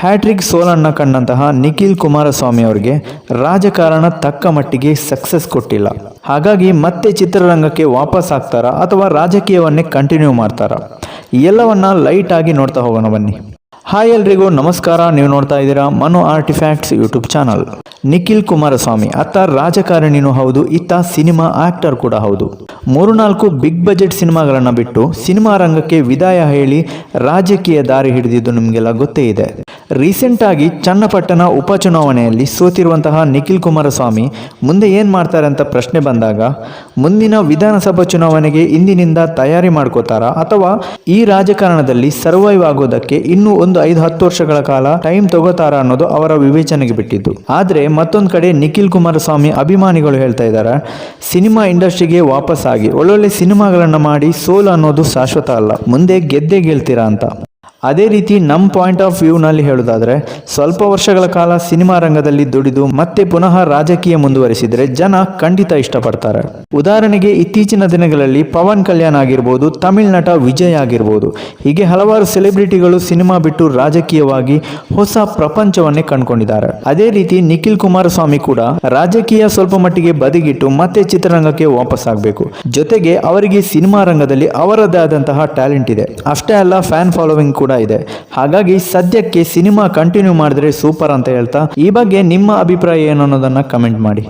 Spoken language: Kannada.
ಹ್ಯಾಟ್ರಿಕ್ ಸೋಲನ್ನ ಕಂಡಂತಹ ನಿಖಿಲ್ ಕುಮಾರಸ್ವಾಮಿ ಅವರಿಗೆ ರಾಜಕಾರಣ ತಕ್ಕ ಮಟ್ಟಿಗೆ ಸಕ್ಸಸ್ ಕೊಟ್ಟಿಲ್ಲ. ಹಾಗಾಗಿ ಮತ್ತೆ ಚಿತ್ರರಂಗಕ್ಕೆ ವಾಪಸ್ ಆಗ್ತಾರಾ ಅಥವಾ ರಾಜಕೀಯವನ್ನೇ ಕಂಟಿನ್ಯೂ ಮಾಡ್ತಾರಾ? ಎಲ್ಲವನ್ನ ಲೈಟ್ ಆಗಿ ನೋಡ್ತಾ ಹೋಗೋಣ ಬನ್ನಿ. ಹಾಯ್ ಎಲ್ರಿಗೂ, ನಮಸ್ಕಾರ. ನೀವು ನೋಡ್ತಾ ಇದ್ದೀರಾ Manu artifacts YouTube channel Nikhil Kumaraswamy, ಅತ್ತ ರಾಜಕಾರಣಿನೂ ಹೌದು, ಇತ್ತ ಸಿನಿಮಾ ಆಕ್ಟರ್ ಕೂಡ ಹೌದು. ಮೂರು ನಾಲ್ಕು ಬಿಗ್ ಬಜೆಟ್ ಸಿನಿಮಾಗಳನ್ನು ಬಿಟ್ಟು ಸಿನಿಮಾ ರಂಗಕ್ಕೆ ವಿದಾಯ ಹೇಳಿ ರಾಜಕೀಯ ದಾರಿ ಹಿಡಿದಿದ್ದು ನಿಮಗೆಲ್ಲ ಗೊತ್ತೇ ಇದೆ. ರೀಸೆಂಟ್ ಆಗಿ ಚನ್ನಪಟ್ಟಣ ಉಪಚುನಾವಣೆಯಲ್ಲಿ ಸೋತಿರುವಂತಹ ನಿಖಿಲ್ ಕುಮಾರಸ್ವಾಮಿ ಮುಂದೆ ಏನು ಮಾಡ್ತಾರೆ ಅಂತ ಪ್ರಶ್ನೆ ಬಂದಾಗ, ಮುಂದಿನ ವಿಧಾನಸಭಾ ಚುನಾವಣೆಗೆ ಇಂದಿನಿಂದ ತಯಾರಿ ಮಾಡ್ಕೋತಾರಾ ಅಥವಾ ಈ ರಾಜಕಾರಣದಲ್ಲಿ ಸರ್ವೈವ್ ಆಗೋದಕ್ಕೆ ಇನ್ನೂ ಒಂದು ಐದು ಹತ್ತು ವರ್ಷಗಳ ಕಾಲ ಟೈಮ್ ತಗೋತಾರಾ ಅನ್ನೋದು ಅವರ ವಿವೇಚನೆಗೆ ಬಿಟ್ಟಿದ್ದು. ಆದರೆ ಮತ್ತೊಂದು ಕಡೆ ನಿಖಿಲ್ ಕುಮಾರಸ್ವಾಮಿ ಅಭಿಮಾನಿಗಳು ಹೇಳ್ತಾ ಇದ್ದಾರೆ ಸಿನಿಮಾ ಇಂಡಸ್ಟ್ರಿಗೆ ವಾಪಸ್ ಆಗಿ ಒಳ್ಳೊಳ್ಳೆ ಸಿನಿಮಾಗಳನ್ನು ಮಾಡಿ ಸೋಲು ಅನ್ನೋದು ಶಾಶ್ವತ ಅಲ್ಲ, ಮುಂದೆ ಗೆದ್ದೆ ಗೆಲ್ತೀರಾ ಅಂತ. ಅದೇ ರೀತಿ ನಮ್ಮ ಪಾಯಿಂಟ್ ಆಫ್ ವ್ಯೂನಲ್ಲಿ ಹೇಳೋದಾದರೆ, ಸ್ವಲ್ಪ ವರ್ಷಗಳ ಕಾಲ ಸಿನಿಮಾ ರಂಗದಲ್ಲಿ ದುಡಿದು ಮತ್ತೆ ಪುನಃ ರಾಜಕೀಯ ಮುಂದುವರಿಸಿದರೆ ಜನ ಖಂಡಿತ ಇಷ್ಟಪಡ್ತಾರೆ. ಉದಾಹರಣೆಗೆ ಇತ್ತೀಚಿನ ದಿನಗಳಲ್ಲಿ ಪವನ್ ಕಲ್ಯಾಣ್ ಆಗಿರ್ಬೋದು, ತಮಿಳ್ ನಟ ವಿಜಯ್ ಆಗಿರ್ಬೋದು. ಹೀಗೆ ಹಲವಾರು ಸೆಲೆಬ್ರಿಟಿಗಳು ಸಿನಿಮಾ ಬಿಟ್ಟು ರಾಜಕೀಯವಾಗಿ ಹೊಸ ಪ್ರಪಂಚವನ್ನೇ ಕಂಡುಕೊಂಡಿದ್ದಾರೆ. ಅದೇ ರೀತಿ ನಿಖಿಲ್ ಕುಮಾರಸ್ವಾಮಿ ಕೂಡ ರಾಜಕೀಯ ಸ್ವಲ್ಪ ಮಟ್ಟಿಗೆ ಬದಿಗಿಟ್ಟು ಮತ್ತೆ ಚಿತ್ರರಂಗಕ್ಕೆ ವಾಪಸ್ ಆಗಬೇಕು. ಜೊತೆಗೆ ಅವರಿಗೆ ಸಿನಿಮಾ ರಂಗದಲ್ಲಿ ಅವರದೇ ಆದಂತಹ ಟ್ಯಾಲೆಂಟ್ ಇದೆ. ಅಷ್ಟೇ ಅಲ್ಲ ಫ್ಯಾನ್ ಫಾಲೋವಿಂಗ್ ಕೂಡ ಇದೆ. ಹಾಗಾಗಿ ಸದ್ಯಕ್ಕೆ ಸಿನಿಮಾ ಕಂಟಿನ್ಯೂ ಮಾಡಿದ್ರೆ ಸೂಪರ್ ಅಂತ ಹೇಳ್ತಾ, ಈ ಬಗ್ಗೆ ನಿಮ್ಮ ಅಭಿಪ್ರಾಯ ಏನು ಅನ್ನೋದನ್ನ ಕಮೆಂಟ್ ಮಾಡಿ.